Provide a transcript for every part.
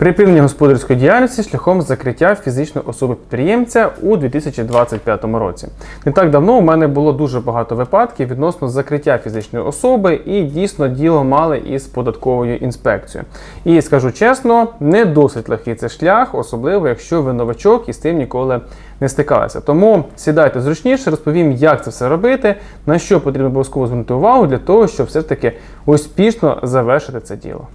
Припинення господарської діяльності шляхом закриття фізичної особи підприємця у 2025 році. Не так давно у мене було дуже багато випадків відносно закриття фізичної особи, і дійсно діло мали із податковою інспекцією. І скажу чесно, не досить легкий це шлях, особливо якщо ви новачок і з тим ніколи не стикалися. Тому сідайте зручніше, розповім, як це все робити, на що потрібно обов'язково звернути увагу для того, щоб все ж таки успішно завершити це діло.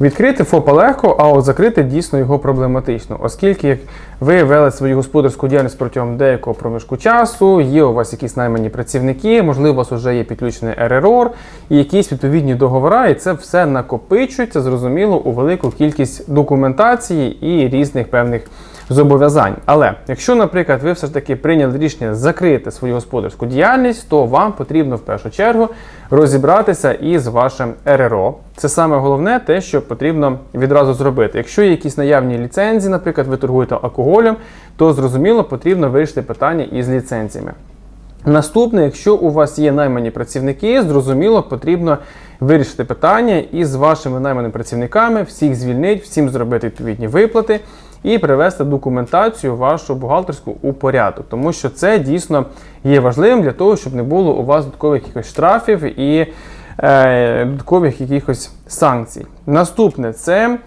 Відкрити ФОПа легко, а от закрити дійсно його проблематично, оскільки як ви вели свою господарську діяльність протягом деякого проміжку часу, є у вас якісь наймані працівники, можливо, у вас вже є підключений РРОР і якісь відповідні договори, і це все накопичується, зрозуміло, у велику кількість документації і різних певних зобов'язань. Але якщо, наприклад, ви все ж таки прийняли рішення закрити свою господарську діяльність, то вам потрібно в першу чергу розібратися із вашим РРО. Це саме головне, те, що потрібно відразу зробити. Якщо є якісь наявні ліцензії, наприклад, ви торгуєте алкоголем, то зрозуміло потрібно вирішити питання із ліцензіями. Наступне, якщо у вас є наймані працівники, зрозуміло, потрібно вирішити питання із вашими найманими працівниками, всіх звільнити, всім зробити відповідні виплати і привести документацію вашу бухгалтерську у порядок, тому що це дійсно є важливим для того, щоб не було у вас додаткових якихось штрафів і е, додаткових якихось санкцій. Наступне це.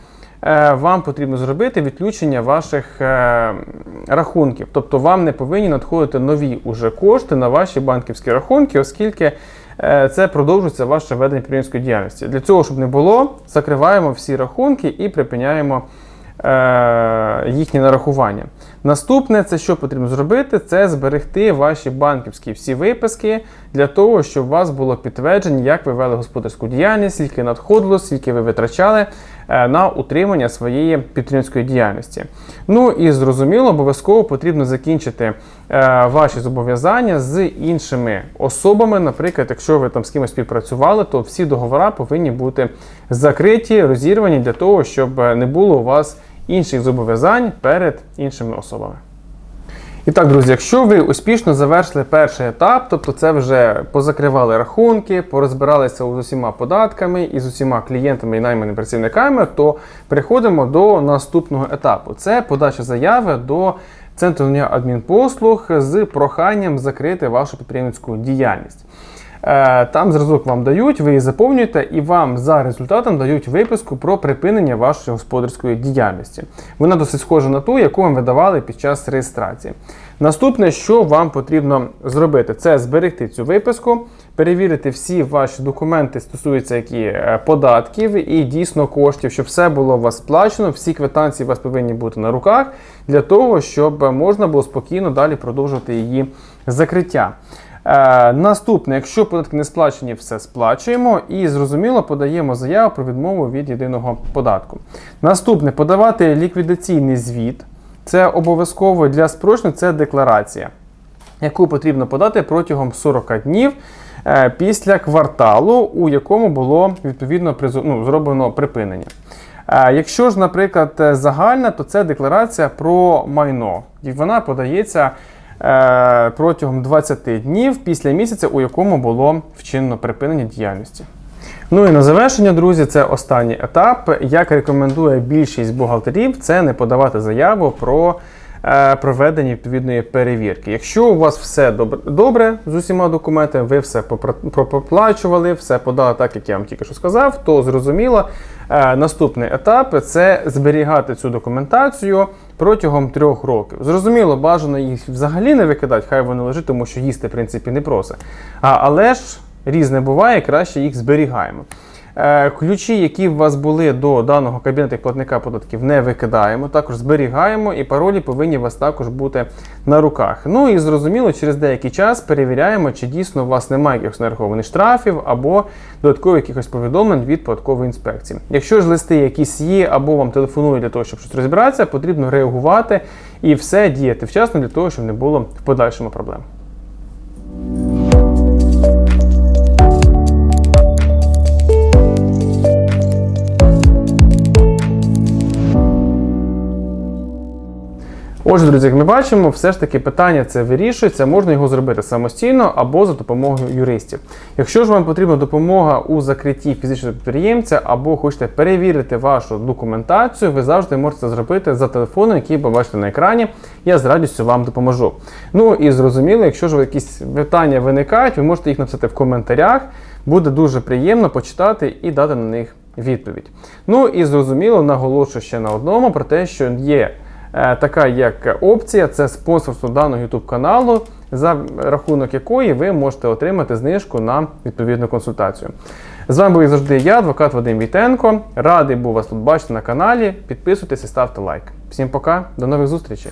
Е, вам потрібно зробити відключення ваших е, рахунків. Тобто вам не повинні надходити нові уже кошти на ваші банківські рахунки, оскільки е, це продовжується ваше ведення підприємської діяльності. Для цього, щоб не було, закриваємо всі рахунки і припиняємо їхні нарахування. Наступне, це що потрібно зробити, це зберегти ваші банківські всі виписки для того, щоб у вас було підтвердження, як ви вели господарську діяльність, скільки надходило, скільки ви витрачали е, на утримання своєї підтримської діяльності. Ну і зрозуміло, обов'язково потрібно закінчити е, ваші зобов'язання з іншими особами. Наприклад, якщо ви там з кимось співпрацювали, то всі договори повинні бути закриті, розірвані для того, щоб не було у вас інших зобов'язань перед іншими особами. І так, друзі, якщо ви успішно завершили перший етап, тобто це вже позакривали рахунки, порозбиралися з усіма податками і з усіма клієнтами і найманими працівниками, то переходимо до наступного етапу. Це подача заяви до центру адмінпослуг з проханням закрити вашу підприємницьку діяльність. Е, там зразок вам дають, ви її заповнюєте, і вам за результатом дають виписку про припинення вашої господарської діяльності. Вона досить схожа на ту, яку вам видавали під час реєстрації. Наступне, що вам потрібно зробити, це зберегти цю виписку, перевірити всі ваші документи, стосуються які е, податків і дійсно коштів, щоб все було у вас сплачено, всі квитанції у вас повинні бути на руках, для того, щоб можна було спокійно далі продовжувати її закриття. Е, Наступне, якщо податки не сплачені, все сплачуємо і зрозуміло подаємо заяву про відмову від єдиного податку. Наступне подавати ліквідаційний звіт. Це обов'язково для спрощення це декларація, яку потрібно подати протягом 40 днів е, після кварталу, у якому було відповідно ну, зроблено припинення. Е, якщо ж, наприклад, загальна, то це декларація про майно. І вона подається Е, протягом 20 днів після місяця, у якому було вчинено припинення діяльності. Ну і на завершення, друзі, це останній етап. Як рекомендує більшість бухгалтерів, це не подавати заяву про е, проведення відповідної перевірки. Якщо у вас все добре з усіма документами, ви все проплачували, все подали так, як я вам тільки що сказав, то зрозуміло, е, наступний етап це зберігати цю документацію протягом трьох років. Зрозуміло, бажано їх взагалі не викидати, хай вони лежать, тому що їсти, в принципі, не просить. Але ж різне буває, краще їх зберігаємо. Е, ключі, які у вас були до даного кабінету платника податків, не викидаємо, також зберігаємо, і паролі повинні у вас також бути на руках. Ну і зрозуміло, через деякий час перевіряємо, чи дійсно у вас немає якихось нарахованих штрафів або додаткових якихось повідомлень від податкової інспекції. Якщо ж листи якісь є, або вам телефонують для того, щоб щось розібратися, потрібно реагувати і все діяти вчасно для того, щоб не було в подальшому проблем. Отже, друзі, як ми бачимо, все ж таки питання це вирішується, можна його зробити самостійно або за допомогою юристів. Якщо ж вам потрібна допомога у закритті фізичного підприємця або хочете перевірити вашу документацію, ви завжди можете це зробити за телефоном, який побачите на екрані. Я з радістю вам допоможу. Ну і зрозуміло, якщо ж якісь питання виникають, ви можете їх написати в коментарях. Буде дуже приємно почитати і дати на них відповідь. Ну і зрозуміло, наголошую ще на одному про те, що є така як опція, це спонсорство даного YouTube каналу, за рахунок якої ви можете отримати знижку на відповідну консультацію. З вами був завжди я, адвокат Вадим Вітенко. Радий був вас тут бачити на каналі. Підписуйтесь і ставте лайк. Всім пока, до нових зустрічей!